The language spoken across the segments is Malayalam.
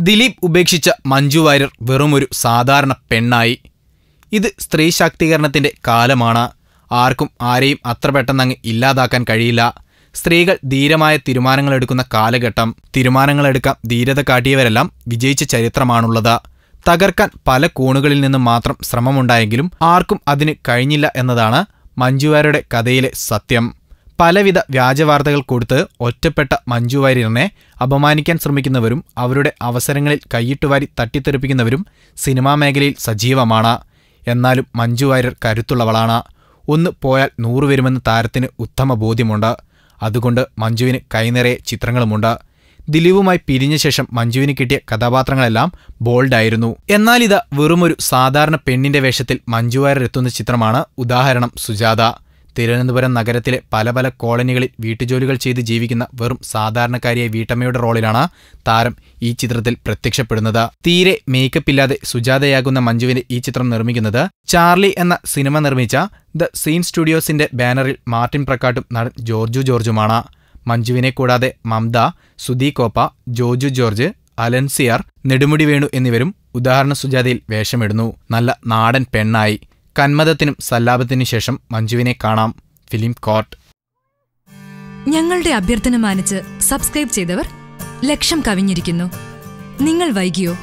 ദിലീപ് ഉപേക്ഷിച്ച മഞ്ജു വാര്യർ വെറുമൊരു സാധാരണ പെണ്ണായി. ഇത് സ്ത്രീ ശാക്തീകരണത്തിന്റെ കാലമാണ്. ആർക്കും ആരെയും അത്ര പെട്ടെന്നങ്ങ് ഇല്ലാതാക്കാൻ കഴിയില്ല. സ്ത്രീകൾ ധീരമായ തീരുമാനങ്ങൾ എടുക്കുന്ന കാലഘട്ടം തീരുമാനങ്ങളെടുക്കാൻ ധീരത കാട്ടിയവരെല്ലാം വിജയിച്ച ചരിത്രമാണുള്ളത്. തകർക്കാൻ പല കോണുകളിൽ നിന്നും മാത്രം ശ്രമമുണ്ടായെങ്കിലും ആർക്കും അതിന് കഴിഞ്ഞില്ല എന്നതാണ് മഞ്ജുവാരുടെ കഥയിലെ സത്യം. പലവിധ വ്യാജവാർത്തകൾ കൊടുത്ത് ഒറ്റപ്പെട്ട മഞ്ജു വാര്യറിനെ അപമാനിക്കാൻ ശ്രമിക്കുന്നവരും അവരുടെ അവസരങ്ങളിൽ കൈയിട്ടുവാരി തട്ടിത്തെറിപ്പിക്കുന്നവരും സിനിമാ മേഖലയിൽ സജീവമാണ്. എന്നാലും മഞ്ജു വാര്യർ കരുത്തുള്ളവളാണ്. ഒന്ന് പോയാൽ നൂറ് വരുമെന്ന് താരത്തിന് ഉത്തമ ബോധ്യമുണ്ട്. അതുകൊണ്ട് മഞ്ജുവിന് കൈനിറയെ ചിത്രങ്ങളുമുണ്ട്. ദിലീപുമായി പിരിഞ്ഞ ശേഷം മഞ്ജുവിന് കിട്ടിയ കഥാപാത്രങ്ങളെല്ലാം ബോൾഡായിരുന്നു. എന്നാൽ ഇത് വെറുമൊരു സാധാരണ പെണ്ണിന്റെ വേഷത്തിൽ മഞ്ജു വാര്യർ എത്തുന്ന ചിത്രമാണ് ഉദാഹരണം സുജാത. തിരുവനന്തപുരം നഗരത്തിലെ പല പല കോളനികളിൽ വീട്ടുജോലികൾ ചെയ്ത് ജീവിക്കുന്ന വെറും സാധാരണക്കാരിയായ വീട്ടമ്മയുടെ റോളിലാണ് താരം ഈ ചിത്രത്തിൽ പ്രത്യക്ഷപ്പെടുന്നത്. തീരെ മേക്കപ്പ് ഇല്ലാതെ സുജാതയാകുന്ന മഞ്ജുവിന്റെ ഈ ചിത്രം നിർമ്മിക്കുന്നത് ചാർലി എന്ന സിനിമ നിർമ്മിച്ച ദ സീൻ സ്റ്റുഡിയോസിന്റെ ബാനറിൽ മാർട്ടിൻ പ്രക്കാട്ടും നടൻ ജോർജു ജോർജുമാണ്. മഞ്ജുവിനെ കൂടാതെ മംത സുധീ കോപ്പ ജോജു ജോർജ് അലൻസിയാർ നെടുമുടി വേണു എന്നിവരും ഉദാഹരണ സുജാതയിൽ വേഷമിടുന്നു. നല്ല നാടൻ പെണ്ണായി. കന്മദത്തിനും സല്ലാപത്തിനും ശേഷം മഞ്ജുവിനെ കാണാം. Film court. ഞങ്ങളുടെ അഭ്യർത്ഥന മാനിച്ച് സബ്സ്ക്രൈബ് ചെയ്തവർ ലക്ഷം കവിഞ്ഞിരിക്കുന്നു. നിങ്ങൾ വൈകിയോ?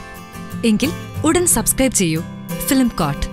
എങ്കിൽ ഉടൻ സബ്സ്ക്രൈബ് ചെയ്യൂ. Film coat